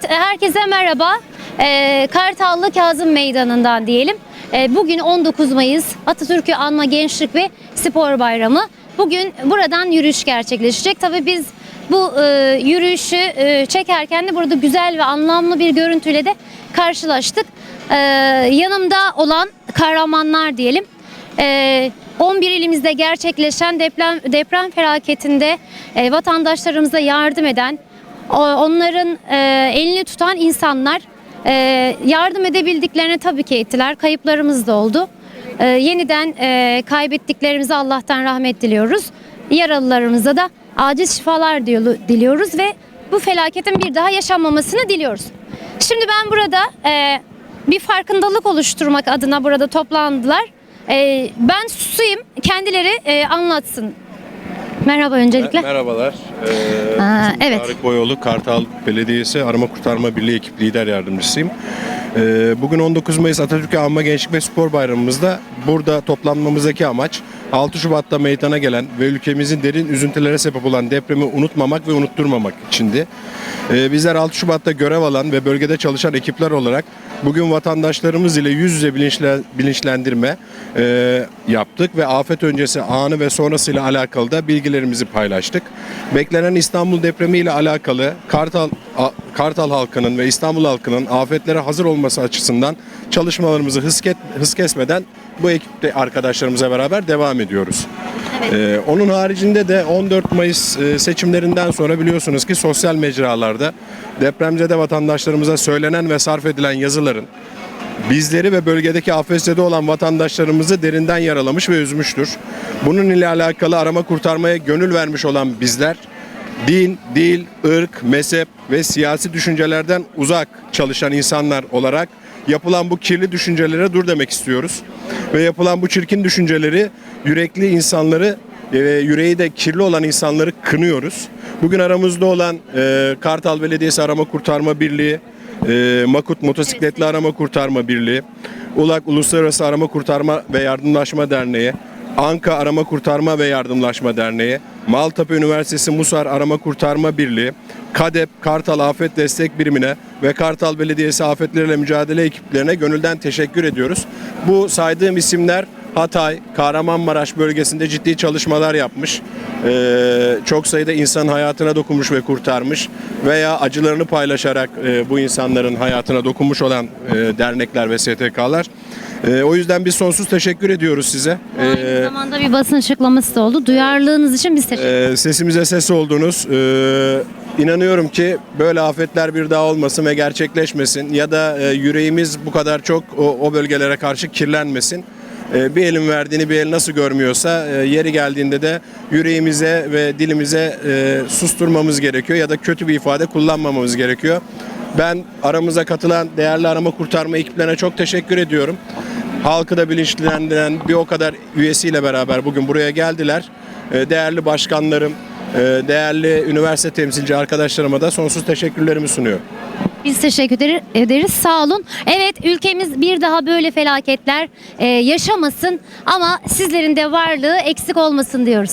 Evet, herkese merhaba. Ee, Kartallı Kazım Meydanı'ndan diyelim. Ee, bugün 19 Mayıs Atatürk'ü Anma Gençlik ve Spor Bayramı. Bugün buradan yürüyüş gerçekleşecek. Tabii biz bu e, yürüyüşü e, çekerken de burada güzel ve anlamlı bir görüntüyle de karşılaştık. Ee, yanımda olan kahramanlar diyelim. Ee, 11 ilimizde gerçekleşen deprem deprem felaketinde e, vatandaşlarımıza yardım eden, onların e, elini tutan insanlar e, yardım edebildiklerini tabii ki ettiler. Kayıplarımız da oldu. E, yeniden kaybettiklerimize Allah'tan rahmet diliyoruz. Yaralılarımıza da acil şifalar diliyoruz ve bu felaketin bir daha yaşanmamasını diliyoruz. Şimdi ben burada e, bir farkındalık oluşturmak adına burada toplandılar. E, ben susayım, kendileri e, anlatsın. Merhaba öncelikle. Merhabalar. Ee, Aa, evet. Tarık Boyoğlu, Kartal Belediyesi Arama Kurtarma Birliği ekip lider yardımcısıyım. Ee, bugün 19 Mayıs Atatürk Anma Gençlik ve Spor Bayramımızda burada toplanmamızdaki amaç 6 Şubat'ta meydana gelen ve ülkemizin derin üzüntülere sebep olan depremi unutmamak ve unutturmamak içindi. Ee, bizler 6 Şubat'ta görev alan ve bölgede çalışan ekipler olarak bugün vatandaşlarımız ile yüz yüze bilinçlen- bilinçlendirme e, yaptık ve afet öncesi anı ve sonrasıyla alakalı da bilgilerimizi paylaştık. Beklenen İstanbul depremi ile alakalı Kartal Kartal halkının ve İstanbul halkının afetlere hazır olması açısından çalışmalarımızı hız, ket- hız kesmeden bu ekipte arkadaşlarımıza beraber devam ediyoruz. Ee, onun haricinde de 14 Mayıs e, seçimlerinden sonra biliyorsunuz ki sosyal mecralarda depremzede vatandaşlarımıza söylenen ve sarf edilen yazıların bizleri ve bölgedeki afetzede olan vatandaşlarımızı derinden yaralamış ve üzmüştür. Bunun ile alakalı arama kurtarmaya gönül vermiş olan bizler din, dil, ırk, mezhep ve siyasi düşüncelerden uzak çalışan insanlar olarak yapılan bu kirli düşüncelere dur demek istiyoruz. Ve yapılan bu çirkin düşünceleri yürekli insanları e, yüreği de kirli olan insanları kınıyoruz. Bugün aramızda olan e, Kartal Belediyesi Arama Kurtarma Birliği, e, Makut Motosikletli Arama Kurtarma Birliği, Ulak Uluslararası Arama Kurtarma ve Yardımlaşma Derneği, Anka Arama Kurtarma ve Yardımlaşma Derneği, Maltepe Üniversitesi Musar Arama Kurtarma Birliği, KADEP Kartal Afet Destek Birimine ve Kartal Belediyesi Afetlerle Mücadele ekiplerine gönülden teşekkür ediyoruz. Bu saydığım isimler Hatay, Kahramanmaraş bölgesinde ciddi çalışmalar yapmış. Ee, çok sayıda insan hayatına dokunmuş ve kurtarmış veya acılarını paylaşarak e, bu insanların hayatına dokunmuş olan e, dernekler ve STK'lar. E, o yüzden biz sonsuz teşekkür ediyoruz size. Aynı Ee, zamanda bir basın açıklaması da oldu. Duyarlılığınız için biz teşekkür ederiz. ee, sesimize ses oldunuz. Ee, inanıyorum ki böyle afetler bir daha olmasın ve gerçekleşmesin ya da e, yüreğimiz bu kadar çok o, o bölgelere karşı kirlenmesin. Ee, bir elin verdiğini bir el nasıl görmüyorsa e, yeri geldiğinde de yüreğimize ve dilimize e, susturmamız gerekiyor ya da kötü bir ifade kullanmamamız gerekiyor. Ben aramıza katılan değerli arama kurtarma ekiplerine çok teşekkür ediyorum. Halkı da bilinçlendiren bir o kadar üyesiyle beraber bugün buraya geldiler. Ee, Değerli başkanlarım, e, değerli üniversite temsilci arkadaşlarıma da sonsuz teşekkürlerimi sunuyorum. Biz teşekkür eder- ederiz. Sağ olun. Evet ülkemiz bir daha böyle felaketler e, yaşamasın ama sizlerin de varlığı eksik olmasın diyoruz.